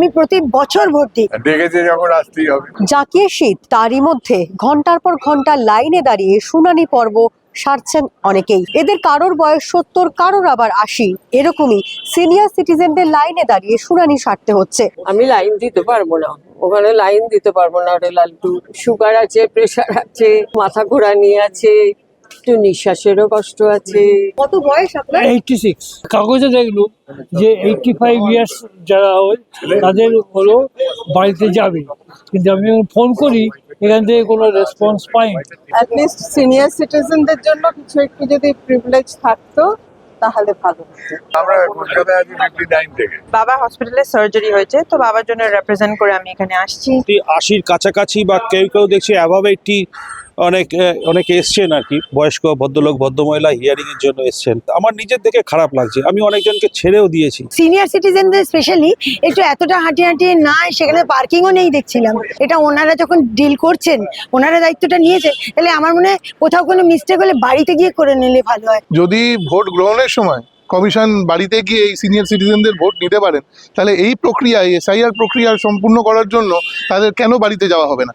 আমি প্রতি বছর ভোট দিই। ডেকেছে যখন আসতেই হবে। জাকিয়ে শীত তারই মধ্যে ঘণ্টার পর ঘণ্টা লাইনে দাঁড়িয়ে শুনানি পর্ব সারছেন অনেকেই। এদের কারোর বয়স সত্তর কারোর আবার আশি। এরকমই সিনিয়র সিটিজেনদের লাইনে দাঁড়িয়ে শুনানি সারতে হচ্ছে। আমি লাইন দিতে পারব না। ওখানে লাইন দিতে পারব না। ওটা লালটু সুগার আছে প্রেশার আছে মাথা ঘোরানি আছে একটু নিঃশ্বাসেরও কষ্ট আছে। কত বয়স আপনার? এইটটি সিক্স কাগজে দেখল যে এইটটি ফাইভ ইয়ার্স যারা হয় তাদের হলো বাড়িতে যাবে। কিন্তু আমি ফোন করি এখান থেকে কোনো রেসপন্স পাইনি অ্যাটলিস্ট সিনিয়র সিটিজেনদের জন্য কিছু একটু যদি প্রিভিলেজ থাকতো তাহলে ভালো হতো। আমরা কলকাতায় আছি ফিফটি নাইন থেকে। বাবা হসপিটালে সার্জারি হয়েছে তো বাবার জন্য রিপ্রেজেন্ট করে আমি এখানে আসছি। মোটামুটি আশির কাছাকাছি বা কেউ কেউ দেখছি অ্যাভাব এইটটি অনেক অনেকে এসছেন আর কি বয়স্ক ভদ্রলোক ভদ্রমহিলা হিয়ারিং এর জন্য এসছেন। আমার নিজের থেকে খারাপ লাগছে। আমি অনেকজনকে ছেড়েও দিয়েছি। সিনিয়র সিটিজেনদের স্পেশালি একটু এতটা হাঁটিয়ে হাঁটিয়ে নাই সেখানে পার্কিংও নেই দেখছিলাম। এটা ওনারা যখন ডিল করছেন ওনারা দায়িত্বটা নিয়েছে তাহলে আমার মনে হয় কোথাও কোনো মিস্টেক হলে বাড়িতে গিয়ে করে নিলে ভালো হয়। যদি ভোট গ্রহণের সময় কমিশন বাড়িতে গিয়ে এই সিনিয়র সিটিজেনদের ভোট নিতে পারেন তাহলে এই প্রক্রিয়া এসআইআর প্রক্রিয়া সম্পূর্ণ করার জন্য তাদের কেন বাড়িতে যাওয়া হবে না?